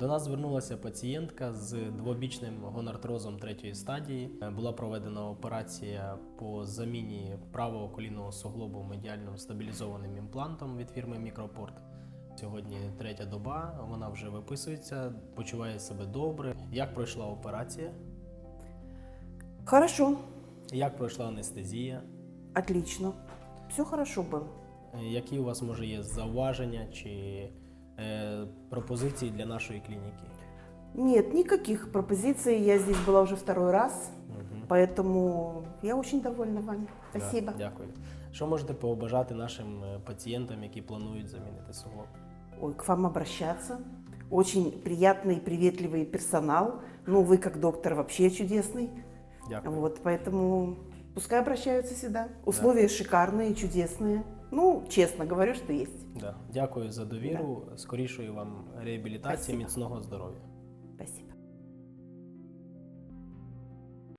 До нас звернулася пацієнтка з двобічним гонартрозом третьої стадії. Була проведена операція по заміні правого колінного суглобу медіальним стабілізованим імплантом від фірми Мікропорт. Сьогодні третя доба, вона вже виписується, почуває себе добре. Як пройшла операція? Хорошо, Як пройшла анестезія? отлично. Все хорошо было. Е, Які у вас може є зауваження чи е, пропозиції для нашої клініки? Нет, никаких пропозиций. Я здесь была уже второй раз, Мгм. поэтому я очень довольна вами. Спасибо. Да, дякую. Що можете побажати нашим е, пацієнтам, які планують замінити суглоб? Ой, к вам обращаться. Очень приятный и приветливый персонал. Ну, вы как доктор вообще чудесный. Дякую. Вот, поэтому пускай обращаются сюда. Условия шикарные, чудесные. Ну, честно говорю, что есть. Да. Дякую за довіру. Скорішої вам реабілітації, Спасибо. міцного здоров'я. Спасибо.